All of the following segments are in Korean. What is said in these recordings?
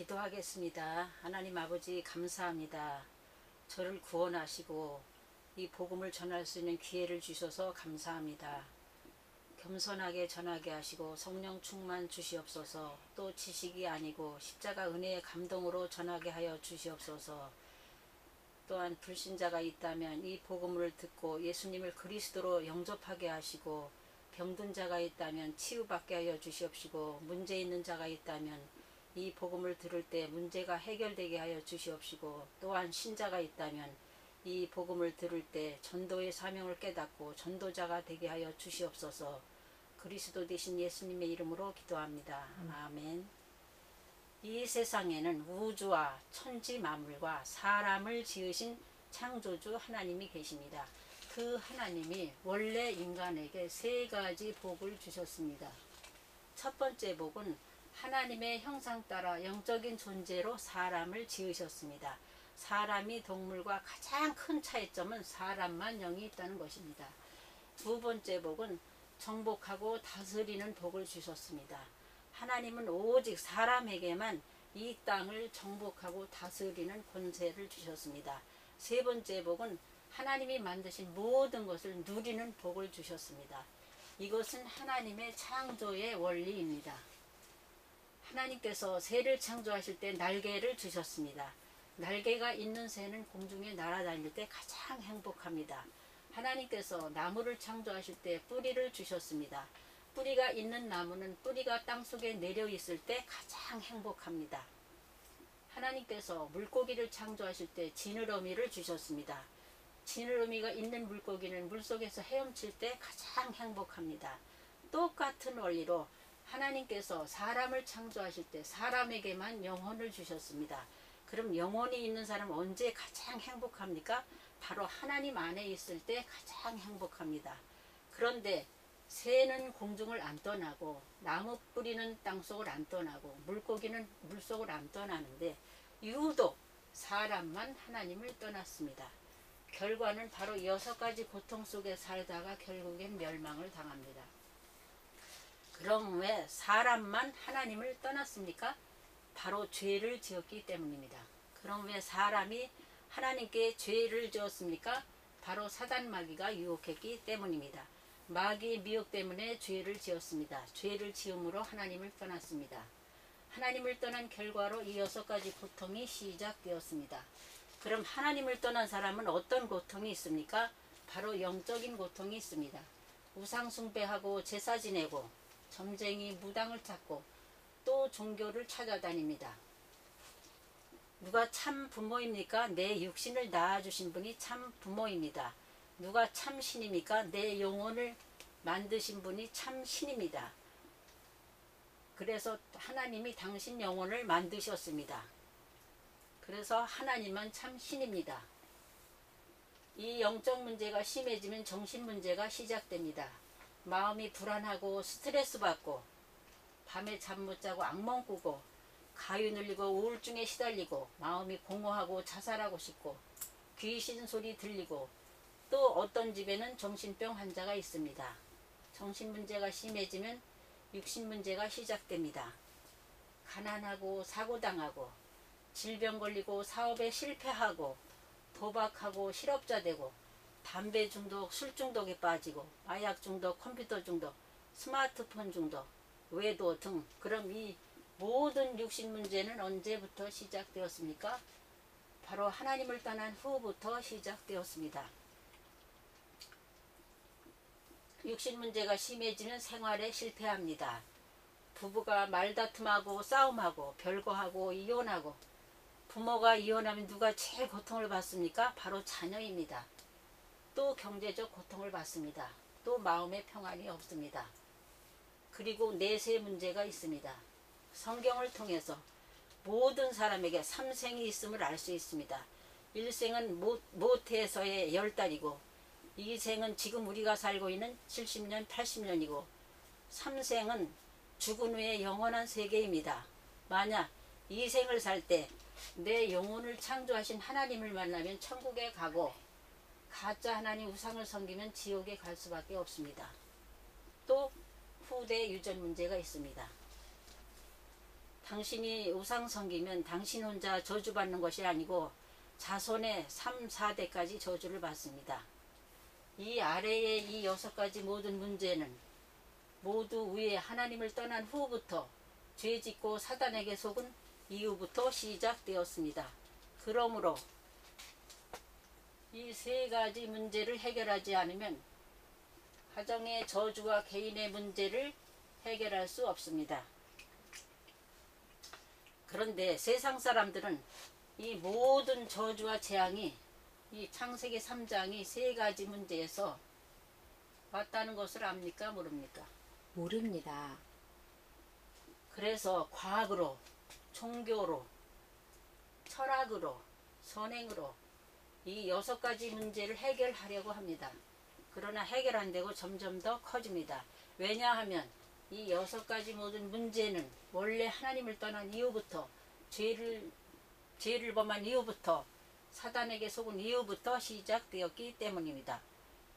기도하겠습니다. 하나님 아버지 감사합니다. 저를 구원하시고 이 복음을 전할 수 있는 기회를 주셔서 감사합니다. 겸손하게 전하게 하시고 성령 충만 주시옵소서 또 지식이 아니고 십자가 은혜의 감동으로 전하게 하여 주시옵소서 또한 불신자가 있다면 이 복음을 듣고 예수님을 그리스도로 영접하게 하시고 병든 자가 있다면 치유받게 하여 주시옵시고 문제 있는 자가 있다면 이 복음을 들을 때 문제가 해결되게 하여 주시옵시고 또한 신자가 있다면 이 복음을 들을 때 전도의 사명을 깨닫고 전도자가 되게 하여 주시옵소서 그리스도 되신 예수님의 이름으로 기도합니다. 아멘. 이 세상에는 우주와 천지 만물과 사람을 지으신 창조주 하나님이 계십니다. 그 하나님이 원래 인간에게 세 가지 복을 주셨습니다. 첫 번째 복은 하나님의 형상 따라 영적인 존재로 사람을 지으셨습니다. 사람이 동물과 가장 큰 차이점은 사람만 영이 있다는 것입니다. 두 번째 복은 정복하고 다스리는 복을 주셨습니다. 하나님은 오직 사람에게만 이 땅을 정복하고 다스리는 권세를 주셨습니다. 세 번째 복은 하나님이 만드신 모든 것을 누리는 복을 주셨습니다. 이것은 하나님의 창조의 원리입니다. 하나님께서 새를 창조하실 때 날개를 주셨습니다. 날개가 있는 새는 공중에 날아다닐 때 가장 행복합니다. 하나님께서 나무를 창조하실 때 뿌리를 주셨습니다. 뿌리가 있는 나무는 뿌리가 땅 속에 내려 있을 때 가장 행복합니다. 하나님께서 물고기를 창조하실 때 지느러미를 주셨습니다. 지느러미가 있는 물고기는 물속에서 헤엄칠 때 가장 행복합니다. 똑같은 원리로 하나님께서 사람을 창조하실 때 사람에게만 영혼을 주셨습니다. 그럼 영혼이 있는 사람 언제 가장 행복합니까? 바로 하나님 안에 있을 때 가장 행복합니다. 그런데 새는 공중을 안 떠나고 나무 뿌리는 땅속을 안 떠나고 물고기는 물속을 안 떠나는데 유독 사람만 하나님을 떠났습니다. 결과는 바로 여섯 가지 고통 속에 살다가 결국엔 멸망을 당합니다. 그럼 왜 사람만 하나님을 떠났습니까? 바로 죄를 지었기 때문입니다. 그럼 왜 사람이 하나님께 죄를 지었습니까? 바로 사단 마귀가 유혹했기 때문입니다. 마귀의 미혹 때문에 죄를 지었습니다. 죄를 지음으로 하나님을 떠났습니다. 하나님을 떠난 결과로 이 여섯 가지 고통이 시작되었습니다. 그럼 하나님을 떠난 사람은 어떤 고통이 있습니까? 바로 영적인 고통이 있습니다. 우상 숭배하고 제사 지내고 점쟁이 무당을 찾고 또 종교를 찾아다닙니다. 누가 참 부모입니까? 내 육신을 낳아주신 분이 참 부모입니다. 누가 참 신입니까? 내 영혼을 만드신 분이 참 신입니다. 그래서 하나님이 당신 영혼을 만드셨습니다. 그래서 하나님만 참 신입니다. 이 영적 문제가 심해지면 정신 문제가 시작됩니다. 마음이 불안하고 스트레스 받고 밤에 잠 못 자고 악몽 꾸고 가위 눌리고 우울증에 시달리고 마음이 공허하고 자살하고 싶고 귀신 소리 들리고 또 어떤 집에는 정신병 환자가 있습니다. 정신 문제가 심해지면 육신 문제가 시작됩니다. 가난하고 사고당하고 질병 걸리고 사업에 실패하고 도박하고 실업자 되고 담배 중독, 술 중독에 빠지고 마약 중독, 컴퓨터 중독, 스마트폰 중독, 외도 등 그럼 이 모든 육신 문제는 언제부터 시작되었습니까? 바로 하나님을 떠난 후부터 시작되었습니다. 육신 문제가 심해지면 생활에 실패합니다. 부부가 말다툼하고 싸움하고 별거하고 이혼하고 부모가 이혼하면 누가 제일 고통을 받습니까? 바로 자녀입니다. 또 경제적 고통을 받습니다. 또 마음의 평안이 없습니다. 그리고 내세 문제가 있습니다. 성경을 통해서 모든 사람에게 삼생이 있음을 알 수 있습니다. 일생은 모태에서의 열 달이고 이 생은 지금 우리가 살고 있는 70년, 80년이고 삼생은 죽은 후의 영원한 세계입니다. 만약 이 생을 살 때 내 영혼을 창조하신 하나님을 만나면 천국에 가고 가짜 하나님 우상을 섬기면 지옥에 갈 수밖에 없습니다. 또 후대 유전 문제가 있습니다. 당신이 우상 섬기면 당신 혼자 저주받는 것이 아니고 자손의 3, 4대까지 저주를 받습니다. 이 아래의 이 여섯 가지 모든 문제는 모두 위에 하나님을 떠난 후부터 죄 짓고 사단에게 속은 이후부터 시작되었습니다. 그러므로 이 세 가지 문제를 해결하지 않으면 가정의 저주와 개인의 문제를 해결할 수 없습니다. 그런데 세상 사람들은 이 모든 저주와 재앙이 이 창세기 3장이 세 가지 문제에서 왔다는 것을 압니까 모릅니까? 모릅니다. 그래서 과학으로, 종교로, 철학으로, 선행으로 이 여섯 가지 문제를 해결하려고 합니다. 그러나 해결 안 되고 점점 더 커집니다. 왜냐하면 이 여섯 가지 모든 문제는 원래 하나님을 떠난 이후부터 죄를 죄를 범한 이후부터 사단에게 속은 이후부터 시작되었기 때문입니다.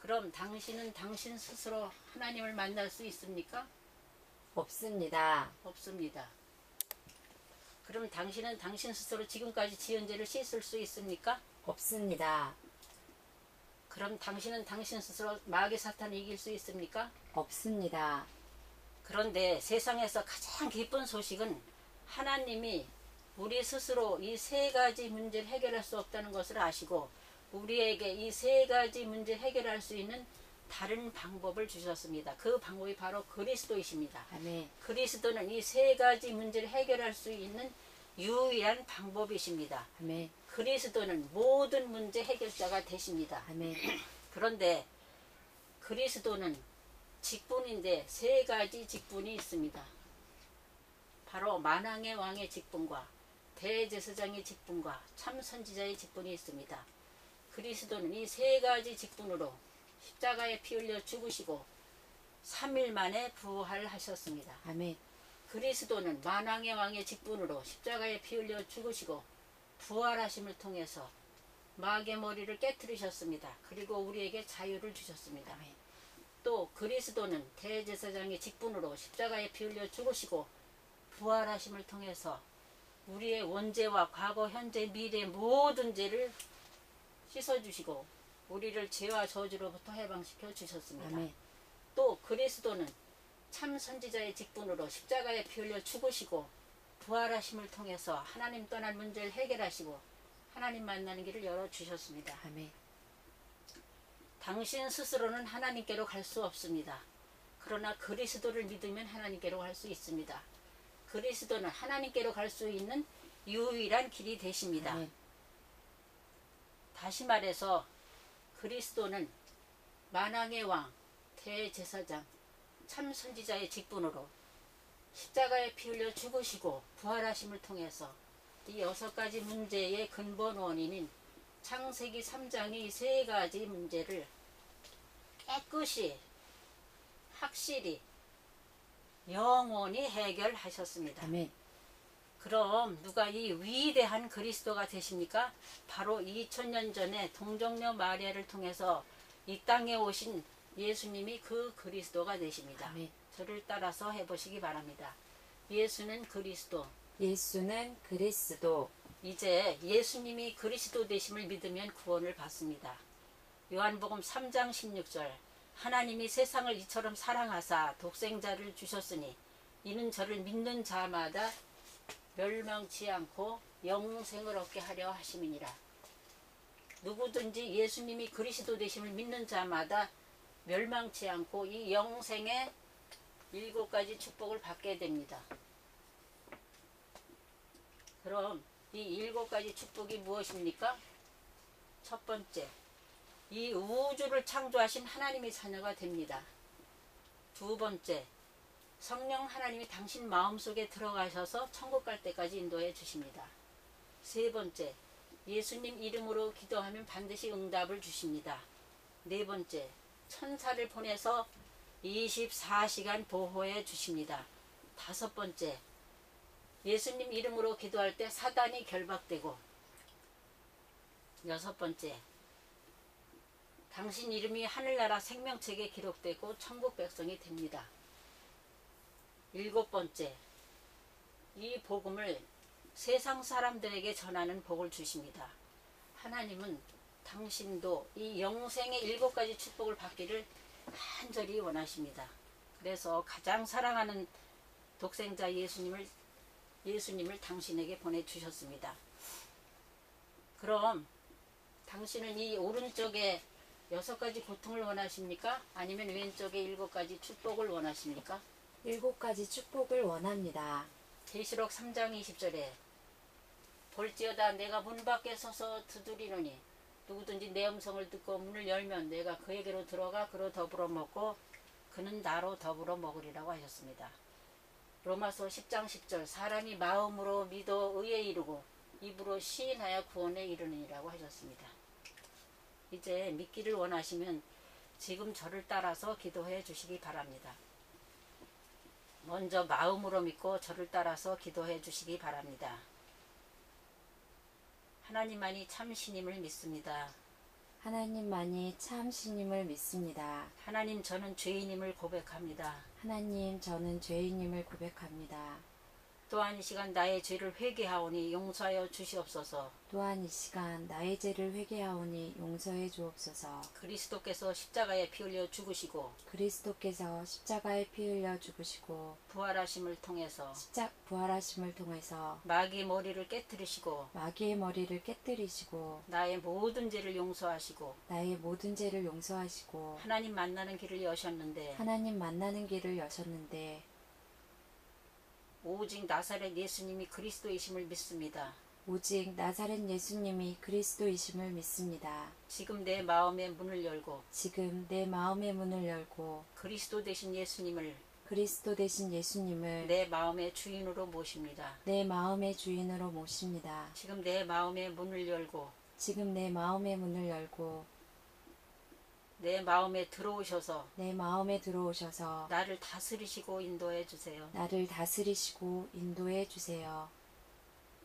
그럼 당신은 당신 스스로 하나님을 만날 수 있습니까? 없습니다. 없습니다. 그럼 당신은 당신 스스로 지금까지 지은 죄를 씻을 수 있습니까? 없습니다. 그럼 당신은 당신 스스로 마귀 사탄을 이길 수 있습니까? 없습니다. 그런데 세상에서 가장 기쁜 소식은 하나님이 우리 스스로 이 세 가지 문제를 해결할 수 없다는 것을 아시고 우리에게 이 세 가지 문제를 해결할 수 있는 다른 방법을 주셨습니다. 그 방법이 바로 그리스도이십니다. 아멘. 그리스도는 이 세 가지 문제를 해결할 수 있는 유일한 방법이십니다. 아멘. 그리스도는 모든 문제 해결자가 되십니다. 아멘. 그런데 그리스도는 직분인데 세 가지 직분이 있습니다. 바로 만왕의 왕의 직분과 대제사장의 직분과 참선지자의 직분이 있습니다. 그리스도는 이 세 가지 직분으로 십자가에 피 흘려 죽으시고 3일 만에 부활하셨습니다. 아멘. 그리스도는 만왕의 왕의 직분으로 십자가에 피 흘려 죽으시고 부활하심을 통해서 마귀의 머리를 깨뜨리셨습니다. 그리고 우리에게 자유를 주셨습니다. 또 그리스도는 대제사장의 직분으로 십자가에 피 흘려 죽으시고 부활하심을 통해서 우리의 원죄와 과거, 현재, 미래 모든 죄를 씻어주시고 우리를 죄와 저주로부터 해방시켜 주셨습니다. 아멘. 또 그리스도는 참 선지자의 직분으로 십자가에 피 흘려 죽으시고 부활하심을 통해서 하나님 떠난 문제를 해결하시고 하나님 만나는 길을 열어 주셨습니다. 아멘. 당신 스스로는 하나님께로 갈 수 없습니다. 그러나 그리스도를 믿으면 하나님께로 갈 수 있습니다. 그리스도는 하나님께로 갈 수 있는 유일한 길이 되십니다. 아멘. 다시 말해서 그리스도는 만왕의 왕, 대제사장, 참 선지자의 직분으로 십자가에 피 흘려 죽으시고 부활하심을 통해서 이 여섯 가지 문제의 근본 원인인 창세기 3장의 세 가지 문제를 깨끗이 확실히 영원히 해결하셨습니다. 아멘. 그럼 누가 이 위대한 그리스도가 되십니까? 바로 2000년 전에 동정녀 마리아를 통해서 이 땅에 오신 예수님이 그 그리스도가 되십니다. 아멘. 저를 따라서 해보시기 바랍니다. 예수는 그리스도. 예수는 그리스도. 이제 예수님이 그리스도 되심을 믿으면 구원을 받습니다. 요한복음 3장 16절 하나님이 세상을 이처럼 사랑하사 독생자를 주셨으니 이는 저를 믿는 자마다 멸망치 않고 영생을 얻게 하려 하심이니라. 누구든지 예수님이 그리스도 되심을 믿는 자마다 멸망치 않고 이 영생의 일곱 가지 축복을 받게 됩니다. 그럼 이 일곱 가지 축복이 무엇입니까? 첫 번째, 이 우주를 창조하신 하나님의 자녀가 됩니다. 두 번째, 성령 하나님이 당신 마음속에 들어가셔서 천국 갈 때까지 인도해 주십니다. 세 번째, 예수님 이름으로 기도하면 반드시 응답을 주십니다. 네 번째, 천사를 보내서 24시간 보호해 주십니다. 다섯 번째, 예수님 이름으로 기도할 때 사단이 결박되고 여섯 번째, 당신 이름이 하늘나라 생명책에 기록되고 천국 백성이 됩니다. 일곱 번째, 이 복음을 세상 사람들에게 전하는 복을 주십니다. 하나님은 당신도 이 영생의 일곱 가지 축복을 받기를 간절히 원하십니다. 그래서 가장 사랑하는 독생자 예수님을 예수님을 당신에게 보내 주셨습니다. 그럼 당신은 이 오른쪽에 여섯 가지 고통을 원하십니까? 아니면 왼쪽에 일곱 가지 축복을 원하십니까? 일곱 가지 축복을 원합니다. 계시록 3장 20절에 볼지어다 내가 문 밖에 서서 두드리노니 누구든지 내 음성을 듣고 문을 열면 내가 그에게로 들어가 그로 더불어 먹고 그는 나로 더불어 먹으리라고 하셨습니다. 로마서 10장 10절 사람이 마음으로 믿어 의에 이르고 입으로 시인하여 구원에 이르느니라고 하셨습니다. 이제 믿기를 원하시면 지금 저를 따라서 기도해 주시기 바랍니다. 먼저 마음으로 믿고 저를 따라서 기도해 주시기 바랍니다. 하나님만이 참 신임을 믿습니다. 하나님만이 참 신임을 믿습니다. 하나님 저는 죄인임을 고백합니다. 하나님, 저는 죄인임을 고백합니다. 또한 이 시간 나의 죄를 회개하오니 용서하여 주시옵소서. 또한 이 시간 나의 죄를 회개하오니 용서해 주옵소서. 그리스도께서 십자가에 피 흘려 죽으시고 그리스도께서 십자가에 피 흘려 죽으시고 부활하심을 통해서 십자 부활하심을 통해서 마귀의 머리를 깨뜨리시고 마귀의 머리를 깨뜨리시고 나의 모든 죄를 용서하시고 나의 모든 죄를 용서하시고 하나님 만나는 길을 여셨는데 하나님 만나는 길을 여셨는데 오직 나사렛 예수님이 그리스도이심을 믿습니다. 오직 나사렛 예수님이 그리스도이심을 믿습니다. 지금 내 마음의 문을 열고 지금 내 마음의 문을 열고 그리스도 되신 예수님을 그리스도 되신 예수님을 내 마음의 주인으로 모십니다. 내 마음의 주인으로 모십니다. 지금 내 마음의 문을 열고 지금 내 마음의 문을 열고 내 마음에 들어오셔서 내 마음에 들어오셔서 나를 다스리시고 인도해 주세요. 나를 다스리시고 인도해 주세요.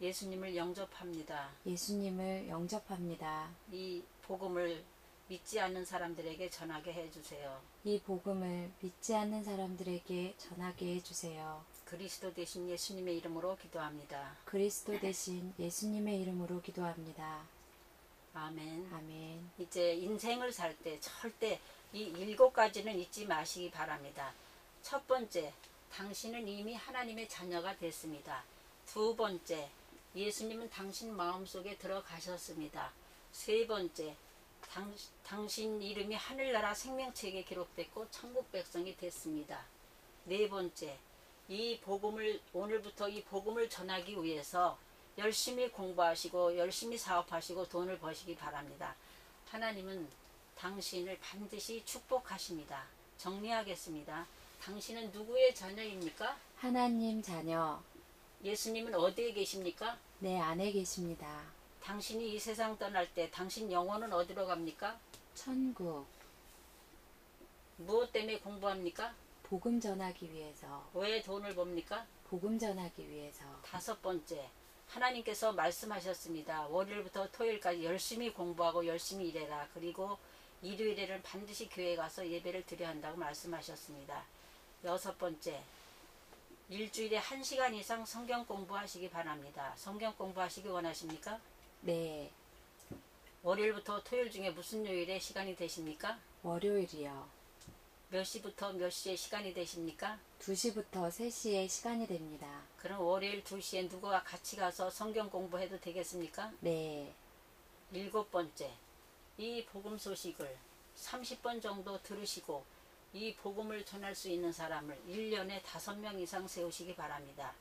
예수님을 영접합니다. 예수님을 영접합니다. 이 복음을 믿지 않는 사람들에게 전하게 해 주세요. 이 복음을 믿지 않는 사람들에게 전하게 해주세요. 그리스도 대신 예수님의 이름으로 기도합니다. 그리스도 대신 예수님의 이름으로 기도합니다. 아멘. 아멘. 이제 인생을 살 때 절대 이 일곱 가지는 잊지 마시기 바랍니다. 첫 번째, 당신은 이미 하나님의 자녀가 됐습니다. 두 번째, 예수님은 당신 마음속에 들어가셨습니다. 세 번째, 당, 당신 이름이 하늘나라 생명책에 기록됐고 천국 백성이 됐습니다. 네 번째, 이 복음을 오늘부터 이 복음을 전하기 위해서 열심히 공부하시고 열심히 사업하시고 돈을 버시기 바랍니다. 하나님은 당신을 반드시 축복하십니다. 정리하겠습니다. 당신은 누구의 자녀입니까? 하나님 자녀, 예수님은 어디에 계십니까? 내 안에 계십니다. 당신이 이 세상 떠날 때 당신 영혼은 어디로 갑니까? 천국, 무엇 때문에 공부합니까? 복음 전하기 위해서, 왜 돈을 법니까? 복음 전하기 위해서, 다섯 번째, 하나님께서 말씀하셨습니다. 월요일부터 토요일까지 열심히 공부하고 열심히 일해라. 그리고 일요일에는 반드시 교회 가서 예배를 드려야 한다고 말씀하셨습니다. 여섯 번째, 일주일에 한 시간 이상 성경 공부하시기 바랍니다. 성경 공부하시기 원하십니까? 네, 월요일부터 토요일 중에 무슨 요일에 시간이 되십니까? 월요일이요. 몇 시부터 몇 시에 시간이 되십니까? 2시부터 3시에 시간이 됩니다. 그럼 월요일 2시에 누구와 같이 가서 성경 공부해도 되겠습니까? 네, 일곱 번째, 이 복음 소식을 30번 정도 들으시고 이 복음을 전할 수 있는 사람을 1년에 5명 이상 세우시기 바랍니다.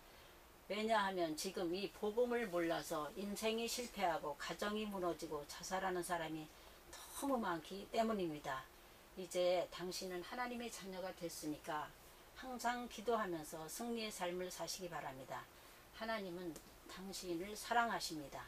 왜냐하면 지금 이 복음을 몰라서 인생이 실패하고 가정이 무너지고 자살하는 사람이 너무 많기 때문입니다. 이제 당신은 하나님의 자녀가 됐으니까 항상 기도하면서 승리의 삶을 사시기 바랍니다. 하나님은 당신을 사랑하십니다.